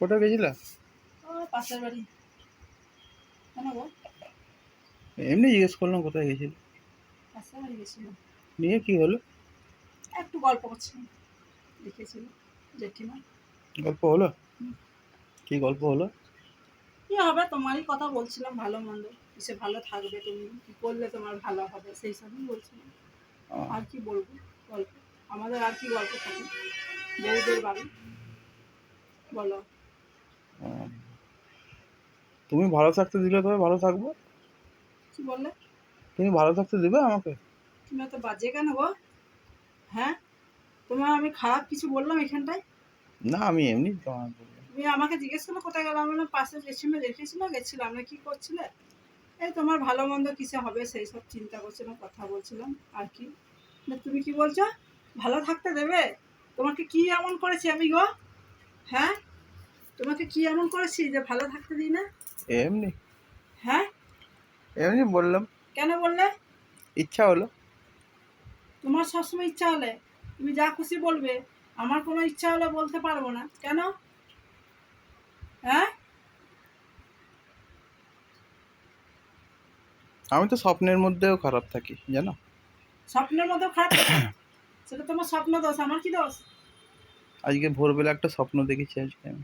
কোথায় গেছিলা? পাশের বাড়ি। কেন গো? এমনি জিজ্ঞেস করলাম কোথায় গেছিল। পাশের বাড়ি গেছিলাম নিয়ে কি হলো? একটু গল্প করছিলাম দেখেছিল জেঠিমা। গল্প হলো? কি গল্প হলো? কি হবে? তোমারই কথা বলছিলাম ভালো মন্দ। কিসে ভালো থাকবে তুমি? কি করলে তোমার ভালো হবে? সেই সবই বলছিলাম। আর কি বলব? গল্প। আমাদের আর কি গল্প থাকে? বউদের বাড়ি? বলো। তুমি ভালো থাকতে দিলে তবে ভালো থাকব। কি বললে? তুমি ভালো থাকতে দিবে আমাকে? তুমি এত বাজে কেন গো? হ্যাঁ? তোমার আমি খারাপ কিছু বললাম এখানটায়? না আমি এমনি তোমার তুমি আমাকে জিজ্ঞেস করল কোথায় গেলাম? আমি বললাম পাশে জেঠিমা দেখেছিল গেছিলাম। না কি করছিলে? এই তোমার ভালো মন্দ কিসে হবে সেই সব চিন্তা করছিলাম কথা বলছিলাম আর কি? না তুমি কি বলছো? ভালো থাকতে দেবে? তোমাকে কি এমন করেছি আমি গো? হ্যাঁ? তোমাকে কি এমন করেছি যে ভালো থাকতে দিই না? এমনি। হ্যাঁ? এমনি বললাম। কেন বললে? ইচ্ছা হলো। তোমার সবসময় ইচ্ছা হলে। তুমি যা খুশি বলবে আমার কোনো ইচ্ছা হলে বলতে পারব না। কেন? হ্যাঁ? আমি তো স্বপ্নের মধ্যেও খারাপ থাকি জানো? স্বপ্নের মতো খারাপ সেটা তোমার স্বপ্ন দোষ আমার কি দোষ? আজকে ভোরবেলা একটা স্বপ্ন দেখেছি আজকে আমি।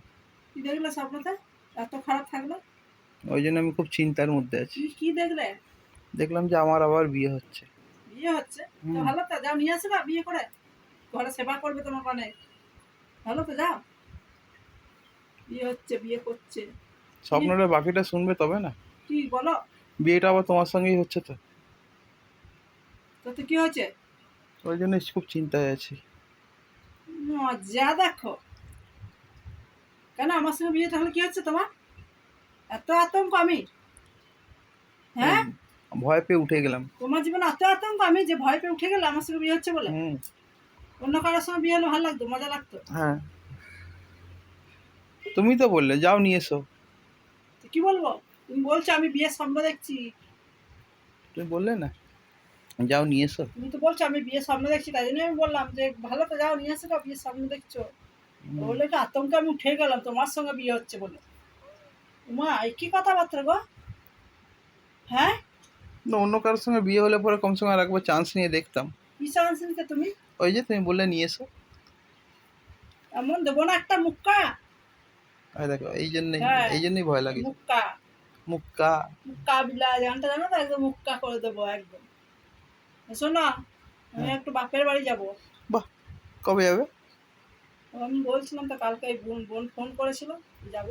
কি দেখলে স্বপ্নতে? এত খারাপ থাকল? ওই জন্য আমি খুব চিন্তার মধ্যে আছি। কি দেখলে? দেখলাম যে আমার আবার বিয়ে হচ্ছে। বিয়ে হচ্ছে? তো ভালো তো যাও নিয়ে আসে না বিয়ে করে। ঘরে সেবা করবে তোমার অনেক ভালো তো যাও। বিয়ে হচ্ছে বিয়ে করছে। স্বপ্নটা বাকিটা শুনবে তবে না? কি বলো? বিয়েটা আবার তোমার সঙ্গেই হচ্ছে তো। তো কি হয়েছে? ওই জন্য খুব চিন্তায় আছি। মজা দেখো। কেন আমার সঙ্গে বিয়ে তাহলে কি হচ্ছে তোমার? এত আতঙ্ক আমি। হ্যাঁ? ভয় পেয়ে উঠে গেলাম। তোমার জীবনে এত আতঙ্ক আমি যে ভয় পেয়ে উঠে গেলে আমার সঙ্গে বিয়ে হচ্ছে বলে। অন্য কারোর সঙ্গে বিয়ে হলে ভালো লাগতো মজা লাগতো। হ্যাঁ। তুমি তো বললে যাও নিয়ে এসো। তো কি বলব? তুমি বলছো আমি বিয়ের স্বপ্ন দেখছি। তুমি বললে না যাও নিয়ে এসো। তুমি তো বলছো আমি বিয়ের স্বপ্ন দেখছি তাই জন্য আমি বললাম যে ভালো তো যাও নিয়ে না বিয়ের স্বপ্ন দেখছ। কি আতঙ্কে আমি উঠে গেলাম তোমার সঙ্গে বিয়ে হচ্ছে বলে। মা এই কি কথাবার্তা গো? হ্যাঁ? না অন্য কারোর সঙ্গে বিয়ে হলে পরে কমসে কম আর একবার চান্স নিয়ে দেখতাম। কি চান্স নিতে তুমি? ওই যে তুমি বললে নিয়ে এসো। এমন দেবো না একটা মুক্কা। দেখো এই জন্যই হ্যাঁ। এই জন্যই ভয় লাগে। মুক্কা। মুক্কা। মুক্কা বিলা জানটা জানো তো? একদম মুক্কা করে দেবো একদম। শোনো আমি একটু বাপের বাড়ি যাব। বাহ কবে যাবে? আমি বলছিলাম তো কালকে বোন বোন ফোন করেছিল যাব।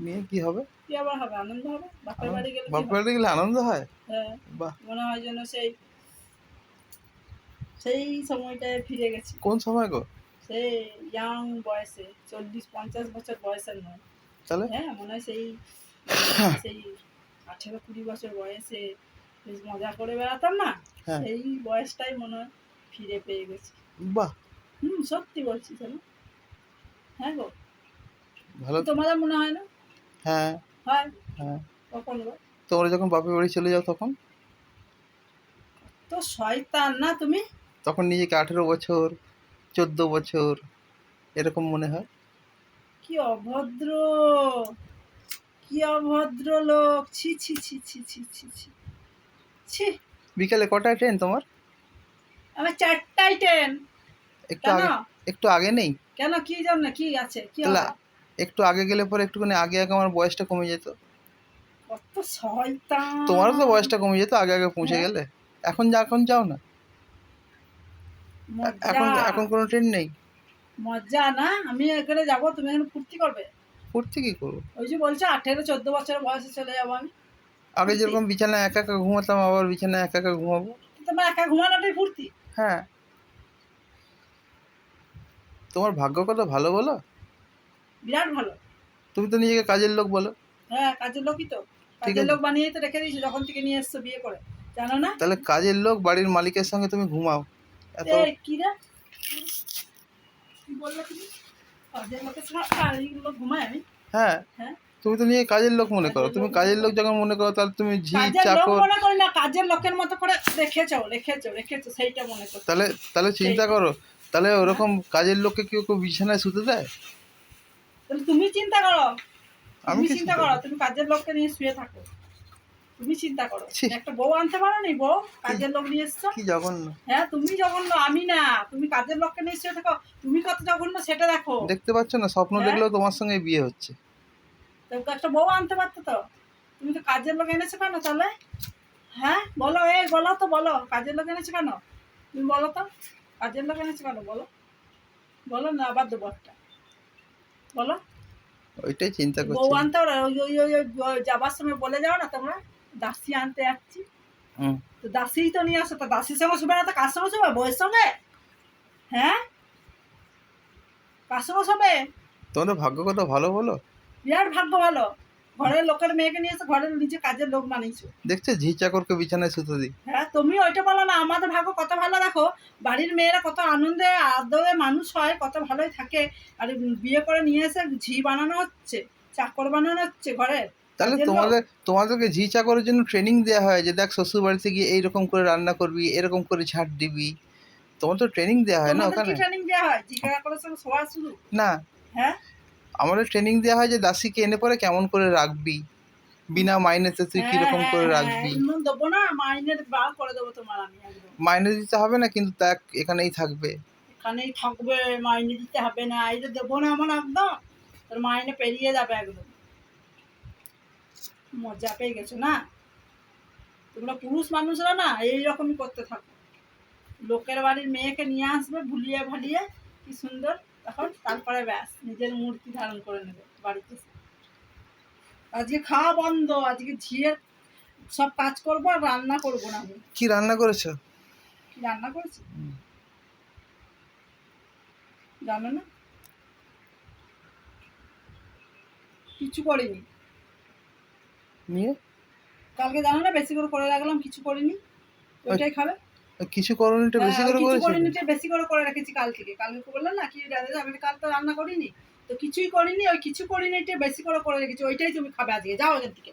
নিয়ে কি হবে? কি আবার হবে? আনন্দ হবে? বাপের বাড়ি গেলে বাপের বাড়ি গেলে আনন্দ হয়? হ্যাঁ। বাহ। মনে হয় যেন সেই সেই সময়টায় ফিরে গেছি। কোন সময় গো? সেই ইয়াং বয়সে চল্লিশ পঞ্চাশ বছর বয়সের নয়। তাহলে? হ্যাঁ মনে হয় সেই সেই আঠেরো কুড়ি বছর বয়সে বেশ মজা করে বেড়াতাম না? হ্যাঁ। সেই বয়সটাই মনে হয় ফিরে পেয়ে গেছি। বাহ। হুম সত্যি বলছি তাহলে হ্যাঁ গো। ভালো। তোমাদের মনে হয় না? হ্যাঁ। হ্যাঁ। তোমরা যখন বাপের বাড়ি চলে যাও তখন? তো শয়তান না তুমি? তখন নিজেকে আঠেরো বছর চোদ্দ বছর এরকম মনে হয়? কি অভদ্র! কি অভদ্র লোক! ছি ছি ছি ছি ছি ছি ছি। ছি। বিকালে কটায় ট্রেন তোমার? আমার চারটাই ট্রেন। একটু আগে একটু আগে নেই? কেন? কি জন্য? কি আছে? কি? একটু আগে গেলে পরে একটুখানি আগে আগে আমার বয়সটা কমে যেত। তোমারও তো বয়সটা কমে যেত আগে আগে পৌঁছে হ্যাঁ। গেলে। এখন যা এখন যাও না। এখন এখন কোনো ট্রেন নেই। মজা না আমি এখানে যাব তুমি এখানে ফুর্তি করবে? ফুর্তি কি করব? ওই যে বলছো আঠেরো চোদ্দ বছর বয়সে চলে যাব আমি। আগে যেরকম বিছানায় একা একা ঘুমাতাম আবার বিছানায় একা একা ঘুমাবো। তোমার একা ঘুমানোটাই ফুর্তি? হ্যাঁ। তোমার ভাগ্য কত ভালো বলো? বিরাট ভালো। তুমি তো নিজেকে কাজের লোক বলো। হ্যাঁ কাজের লোকই তো। কাজের লোক বানিয়ে তো রেখে দিয়েছ যখন থেকে নিয়ে এসছো বিয়ে করে। জানো না? তাহলে কাজের লোক বাড়ির মালিকের সঙ্গে তুমি ঘুমাও। এত কি রে? কি বললে তুমি? কাজের লোকের সঙ্গে কাজের লোক ঘুমাই আমি? হ্যাঁ। হ্যাঁ। তুমি তো নিজে কাজের লোক মনে করো। তুমি কাজের লোক যখন মনে করো তাহলে তুমি ঝি চাকর। মনে করি না কাজের লোকের মতো করে রেখেছো রেখেছো রেখেছো সেইটা মনে করো। তাহলে তাহলে চিন্তা করো। তাহলে ওরকম কাজের লোককে কেউ কেউ বিছানায় শুতে দেয়? তাহলে তুমি চিন্তা করো। আমি তুমি চিন্তা করো তুমি কাজের লোককে নিয়ে শুয়ে থাকো। তুমি চিন্তা করো। একটা বউ আনতে পারো নি বউ? কাজের লোক নিয়ে এসছো? কি জঘন্য। হ্যাঁ তুমি জঘন্য আমি না। তুমি কাজের লোককে নিয়ে শুয়ে থাকো। তুমি কত জঘন্য সেটা দেখো। দেখতে পাচ্ছ না স্বপ্ন হ্যাঁ? দেখলেও তোমার সঙ্গে বিয়ে হচ্ছে। তো একটা বউ আনতে পারতো তো? তুমি তো কাজের লোক এনেছো কেন তাহলে? হ্যাঁ বলো এই বলো তো বলো। কাজের লোক এনেছো কেন? তুমি বলো তো। কাজের লোক এনেছো কেন? বলো। বলো না আবার দেবো একটা। বলো। ওইটাই চিন্তা বউ আনতে ওই ওই ওই ওই- ওই যাবার সময় বলে যাও না তোমরা দাসি আনতে যাচ্ছি। তো দাসি তো নিয়ে আসো তো দাসির সঙ্গে শুবে না তো কার সঙ্গে শুবে? বউয়ের সঙ্গে? হ্যাঁ? কার সঙ্গে শুবে? তোমাদের ভাগ্য কত ভালো বলো? বিরাট ভাগ্য ভালো। ঘরের লোকের মেয়েকে নিয়ে এসে ঘরের নিজে কাজের লোক বানিয়েছো দেখছ ঝি চাকরকে বিছানায় শুতে দিই। হ্যাঁ তুমি ওইটা বলো না আমাদের ভাগ্য কত ভালো দেখো। বাড়ির মেয়েরা কত আনন্দে আদরে মানুষ হয় কত ভালোই থাকে। আর বিয়ে করে নিয়ে এসে ঝি বানানো হচ্ছে চাকর বানানো হচ্ছে ঘরের তাহলে তোমাদের তোমাদেরকে ঝি চাকরের জন্য ট্রেনিং দেওয়া হয় যে দেখ শ্বশুর বাড়িতে গিয়ে এইরকম করে রান্না করবি এরকম করে ঝাঁট দিবি। তোমার তো ট্রেনিং দেওয়া হয় না ওখানে? ট্রেনিং দেওয়া হয়? জিজ্ঞাসা করে সঙ্গে শোয়া শুরু? না। হ্যাঁ? আমাদের ট্রেনিং দেওয়া হয় যে দাসীকে এনে পরে কেমন করে রাখবি? বিনা মাইনেতে তুই হ্যাঁ, কীরকম করে হ্যাঁ, রাখবি? এমন দেবো না মাইনের বার করে দেবো তোমার আমি একদম। মাইনে দিতে হবে না কিন্তু দেখ এখানেই থাকবে। এখানেই থাকবে মাইনে দিতে হবে না এই যে দেবো না আমার একদম তোর মাইনে পেরিয়ে যাবে একদম। মজা পেয়ে গেছো না? তোমরা পুরুষ মানুষরা না এইরকমই করতে থাকো। লোকের বাড়ির মেয়েকে নিয়ে আসবে ভুলিয়ে ভালিয়ে কি সুন্দর। তখন তারপরে ব্যাস নিজের মূর্তি ধারণ করে নেবে বাড়িতে। আজকে খাওয়া বন্ধ আজকে ঝিয়ের সব কাজ করব আর রান্না করব না আমি। কি রান্না করেছ? কি রান্না করেছি? জানো না? কিছু করিনি। নিয়ে? কালকে জানো না বেশি করে করে রাখলাম কিছু করিনি। ওইটাই খাবে? কিছু করণীটা বেশি করে করেছ বেশি করে করে রেখেছি কাল থেকে। কালকে বললাম না কি দাদা আমি কাল তো রান্না করিনি। তো কিছুই করিনি ওই কিছু করিনি এটা বেশি করে করে রেখেছি ওইটাই তুমি খাবে আজকে। যাও এখান থেকে।